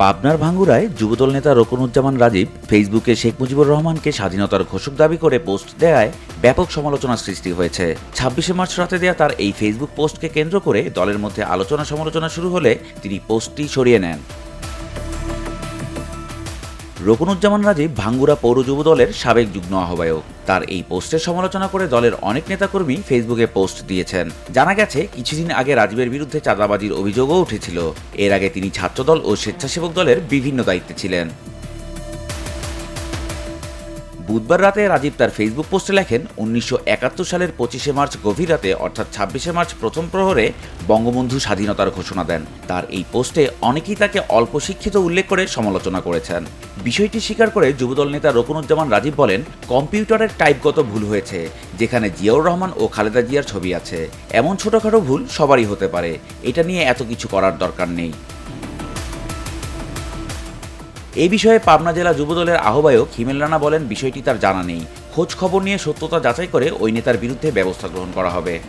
পাবনার ভাঙ্গুরায় যুবদল নেতা রকনুজ্জামান রাজীব ফেসবুকে শেখ মুজিবুর রহমানকে স্বাধীনতার ঘোষক দাবি করে পোস্ট দেয়ায় ব্যাপক সমালোচনার সৃষ্টি হয়েছে। ছাব্বিশে মার্চ রাতে দেয়া তার এই ফেসবুক পোস্টকে কেন্দ্র করে দলের মধ্যে আলোচনা সমালোচনা শুরু হলে তিনি পোস্টটি সরিয়ে নেন। রকুনুজ্জামান রাজীব ভাঙ্গুরা পৌর যুব দলের সাবেক যুগ্ম আহ্বায়ক। তার এই পোস্টের সমালোচনা করে দলের অনেক নেতাকর্মী ফেসবুকে পোস্ট দিয়েছেন। জানা গেছে, কিছুদিন আগে রাজীবের বিরুদ্ধে চাঁদাবাজির অভিযোগও উঠেছিল। এর আগে তিনি ছাত্রদল ও স্বেচ্ছাসেবক দলের বিভিন্ন দায়িত্বে ছিলেন। বুধবার রাতে রাজীব তার ফেসবুক পোস্টে লেখেন, উনিশশো একাত্তর সালের পঁচিশে মার্চ গভীর রাতে, অর্থাৎ ছাব্বিশে মার্চ প্রথম প্রহরে বঙ্গবন্ধু স্বাধীনতার ঘোষণা দেন। তার এই পোস্টে অনেকেই তাকে অল্প শিক্ষিত উল্লেখ করে সমালোচনা করেছেন। বিষয়টি স্বীকার করে যুবদল নেতা রকুনুজ্জামান রাজীব বলেন, কম্পিউটারের টাইপগত ভুল হয়েছে, যেখানে জিয়াউর রহমান ও খালেদা জিয়ার ছবি আছে। এমন ছোটখাটো ভুল সবারই হতে পারে। এটা নিয়ে এত কিছু করার দরকার নেই। এই বিষয়ে পাবনা জেলা যুবদলের আহ্বায়ক হিমেল রানা বলেন, বিষয়টি তার জানা নেই। খোঁজ খবর নিয়ে সত্যতা যাচাই করে ওই নেতার বিরুদ্ধে ব্যবস্থা গ্রহণ করা হবে।